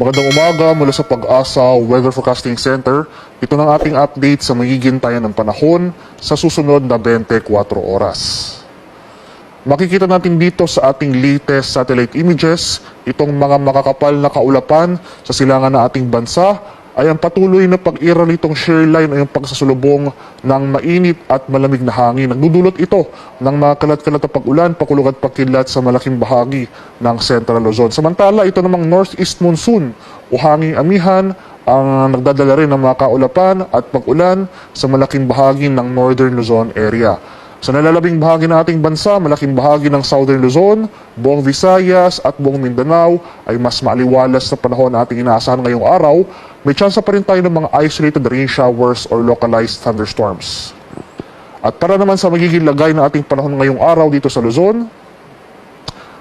Magandang umaga mula sa Pag-asa Weather Forecasting Center. Ito ng ating update sa magiging ng panahon sa susunod na 24 oras. Makikita natin dito sa ating latest satellite images, itong mga makakapal na kaulapan sa silangan ng ating bansa ay ang patuloy na pag-iral nitong shear line o yung pagsasulubong ng mainit at malamig na hangin. Nagdudulot ito ng mga kalat-kalat na pag-ulan, pakulog at pagkilat sa malaking bahagi ng Central Luzon. Samantala, ito namang northeast monsoon o hanging amihan ang nagdadala rin ng mga kaulapan at pag-ulan sa malaking bahagi ng Northern Luzon area. Sa nalalabing bahagi ng ating bansa, malaking bahagi ng Southern Luzon, buong Visayas at buong Mindanao ay mas maaliwalas sa panahon na ating inaasahan ngayong araw. May tsansa pa rin tayo ng mga isolated rain showers or localized thunderstorms. At para naman sa magiging lagay ng ating panahon ngayong araw dito sa Luzon,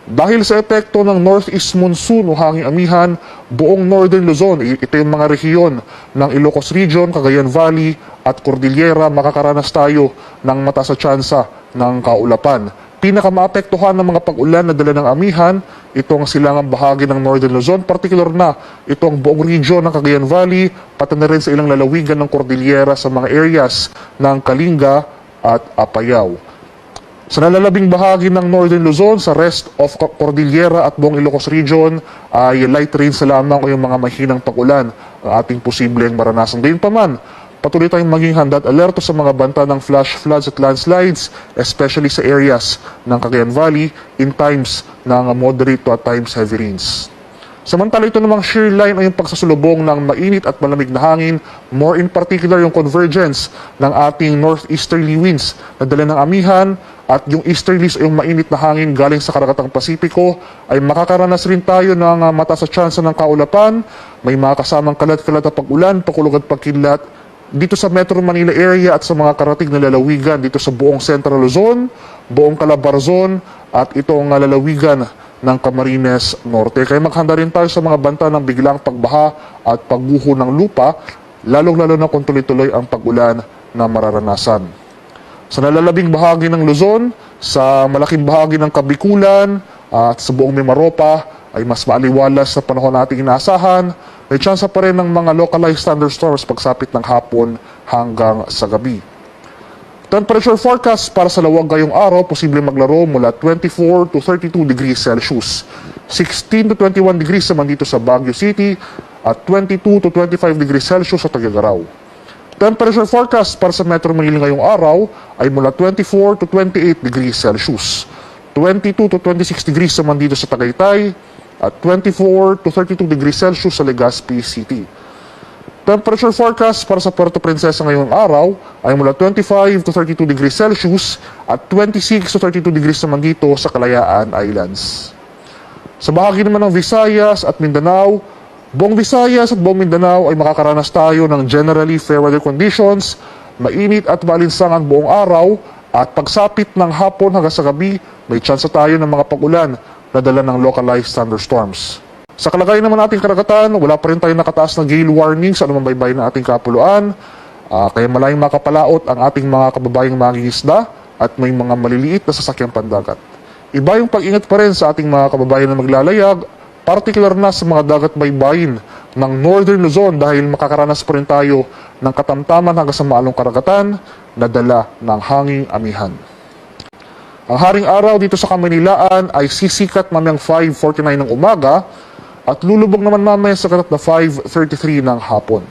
dahil sa epekto ng northeast monsoon o hanging amihan, buong northern Luzon, ito yung mga rehiyon ng Ilocos Region, Cagayan Valley at Cordillera, makakaranas tayo ng mataas na tsansa ng kaulapan. Pinakamaapektuhan ng mga pag-ulan na dala ng amihan, ito ang silangang bahagi ng Northern Luzon, particular na ito ang buong region ng Cagayan Valley, pati na rin sa ilang lalawigan ng Cordillera sa mga areas ng Kalinga at Apayao. Sa nalalabing bahagi ng Northern Luzon, sa rest of Cordillera at buong Ilocos Region, ay light rains na lamang o yung mga mahinang pag-ulan ang ating posibleng maranasan. Gayun pa man, patuloy tayong maging handa at alerto sa mga banta ng flash floods at landslides, especially sa areas ng Cagayan Valley in times ng moderate to at times heavy rains. Samantala ito namang shear line ay yung pagsasulubong ng mainit at malamig na hangin, more in particular yung convergence ng ating northeasterly winds na dala ng amihan at yung easterlies o yung mainit na hangin galing sa karagatang Pasipiko ay makakaranas rin tayo ng uh, mataas na tsansa ng kaulapan, may mga kasamang kalat-kalat na pag-ulan, pakulog at pagkilat dito sa Metro Manila area at sa mga karating na lalawigan dito sa buong Central Luzon, buong Calabarzon at itong lalawigan ng Camarines Norte. Kaya maghanda rin tayo sa mga banta ng biglang pagbaha at pagguho ng lupa, lalong-lalo na kung tuloy-tuloy ang pag-ulan na mararanasan. Sa nalalabing bahagi ng Luzon, sa malaking bahagi ng Kabikulan at sa buong Mimaropa ay mas maaliwalas sa panahon nating inaasahan. May tsansa pa rin ng mga localized thunderstorms pagsapit ng hapon hanggang sa gabi. Temperature forecast para sa lawag ngayong araw, posible maglaro mula 24 to 32 degrees Celsius. 16 to 21 degrees naman dito sa Baguio City at 22 to 25 degrees Celsius sa Tagagaraw. Temperature forecast para sa Metro Manila ngayong araw ay mula 24 to 28 degrees Celsius. 22 to 26 degrees naman dito sa Tagaytay at 24 to 32 degrees Celsius sa Legazpi City. Temperature forecast para sa Puerto Princesa ngayong araw ay mula 25 to 32 degrees Celsius at 26 to 32 degrees naman dito sa Kalayaan Islands. Sa bahagi naman ng Visayas at Mindanao, buong Visayas at buong Mindanao ay makakaranas tayo ng generally fair weather conditions, mainit at malinsangan buong araw at pagsapit ng hapon hanggang sa gabi, may tsansa tayo ng mga pag-ulan na dala ng localized thunderstorms. Sa kalagayan naman nating karagatan, wala pa rin tayong nakataas na gale warning sa anumang baybay ng ating kapuluan. Ah, kaya malayong makapalaot ang ating mga kababayang mangingisda at may mga maliliit na sasakyang pandagat. Iba yung pag-ingat pa rin sa ating mga kababayan na maglalayag, particular na sa mga dagat baybayin ng Northern Luzon dahil makakaranas pa rin tayo ng katamtaman hanggang sa maalong karagatan na dala ng hanging amihan. Ang haring araw dito sa Kamanilaan ay sisikat mamayang 5.49 ng umaga at lulubog naman mamaya sa katat na 5.33 ng hapon.